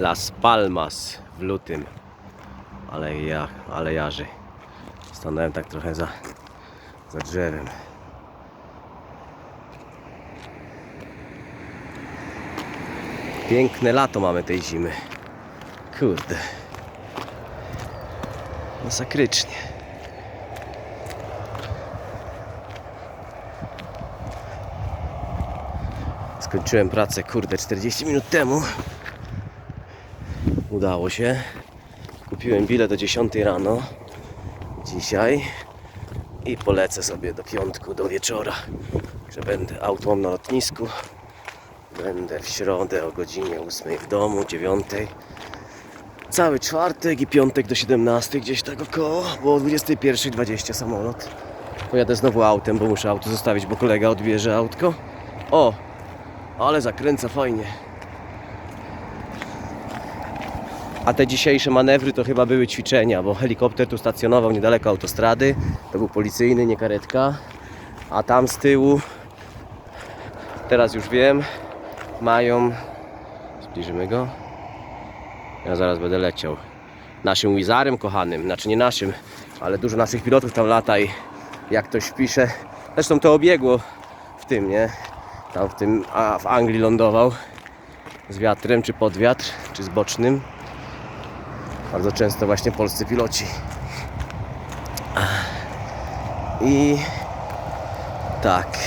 Las Palmas w lutym. Ale ja, ale jarzy. Stanąłem tak trochę za, za drzewem. Piękne lato mamy tej zimy. Kurde. Masakrycznie. Skończyłem pracę, kurde, 40 minut temu. Udało się. Kupiłem bilet do 10 rano. Dzisiaj. I polecę sobie do piątku, do wieczora. Że będę mam na lotnisku. Będę w środę o godzinie 8 w domu, 9. Cały czwartek i piątek do 17 gdzieś tak około, bo o 21.20 samolot. Pojadę znowu autem, bo muszę auto zostawić, bo kolega odbierze autko. O, ale zakręca fajnie. A te dzisiejsze manewry to chyba były ćwiczenia, bo helikopter tu stacjonował niedaleko autostrady. To był policyjny, nie karetka. A tam z tyłu, teraz już wiem, mają. Zbliżymy go. Ja zaraz będę leciał. Naszym Wizarem kochanym, znaczy nie naszym, ale dużo naszych pilotów tam lata i jak ktoś pisze. Zresztą to obiegło w tym, nie? Tam w tym, a w Anglii lądował z wiatrem, czy pod wiatr, czy z bocznym. Bardzo często właśnie polscy piloci. I tak.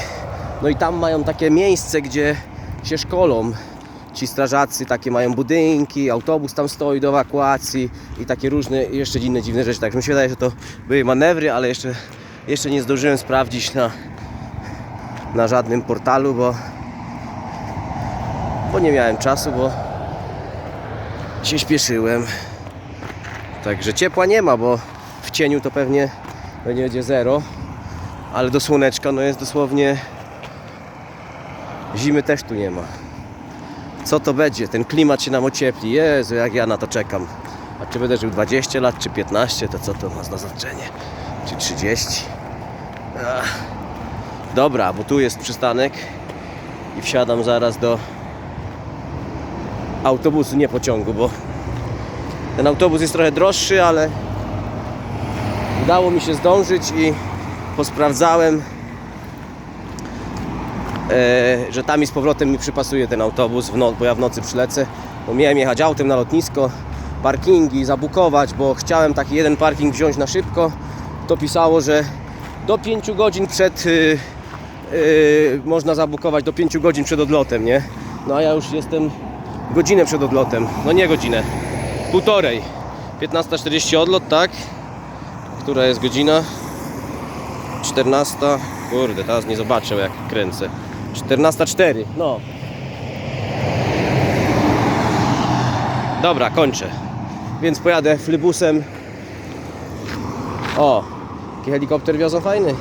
No i tam mają takie miejsce, gdzie się szkolą. Ci strażacy takie mają budynki, autobus tam stoi do ewakuacji i takie różne jeszcze inne dziwne rzeczy. Tak mi się wydaje, że to były manewry, ale jeszcze, jeszcze nie zdążyłem sprawdzić na, na żadnym portalu, bo, bo nie miałem czasu, bo się śpieszyłem. Także ciepła nie ma, bo w cieniu to pewnie będzie zero, ale do słoneczka no jest dosłownie zimy też tu nie ma. Co to będzie? Ten klimat się nam ociepli. Jezu, jak ja na to czekam. A czy będę żył 20 lat, czy 15, to co to ma za znaczenie? Czy 30? Ach. Dobra, bo tu jest przystanek i wsiadam zaraz do autobusu, nie pociągu, bo ten autobus jest trochę droższy, ale udało mi się zdążyć i posprawdzałem, e, że tam i z powrotem mi przypasuje ten autobus, no, bo ja w nocy przylecę. Bo miałem jechać autem na lotnisko, parkingi zabukować, bo chciałem taki jeden parking wziąć na szybko. To pisało, że do 5 godzin przed y, y, można zabukować do 5 godzin przed odlotem, nie? No a ja już jestem godzinę przed odlotem. No nie godzinę, półtorej. 15.40 odlot, tak? Która jest godzina? 14. Kurde, teraz nie zobaczę jak kręcę. 14.04, no. Dobra, kończę. Więc pojadę flybusem. O, jaki helikopter wiozą fajny.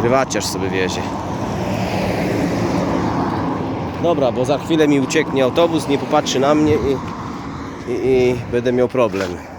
Prywaciarz sobie wiezie. Dobra, bo za chwilę mi ucieknie autobus, nie popatrzy na mnie i, i, i będę miał problem.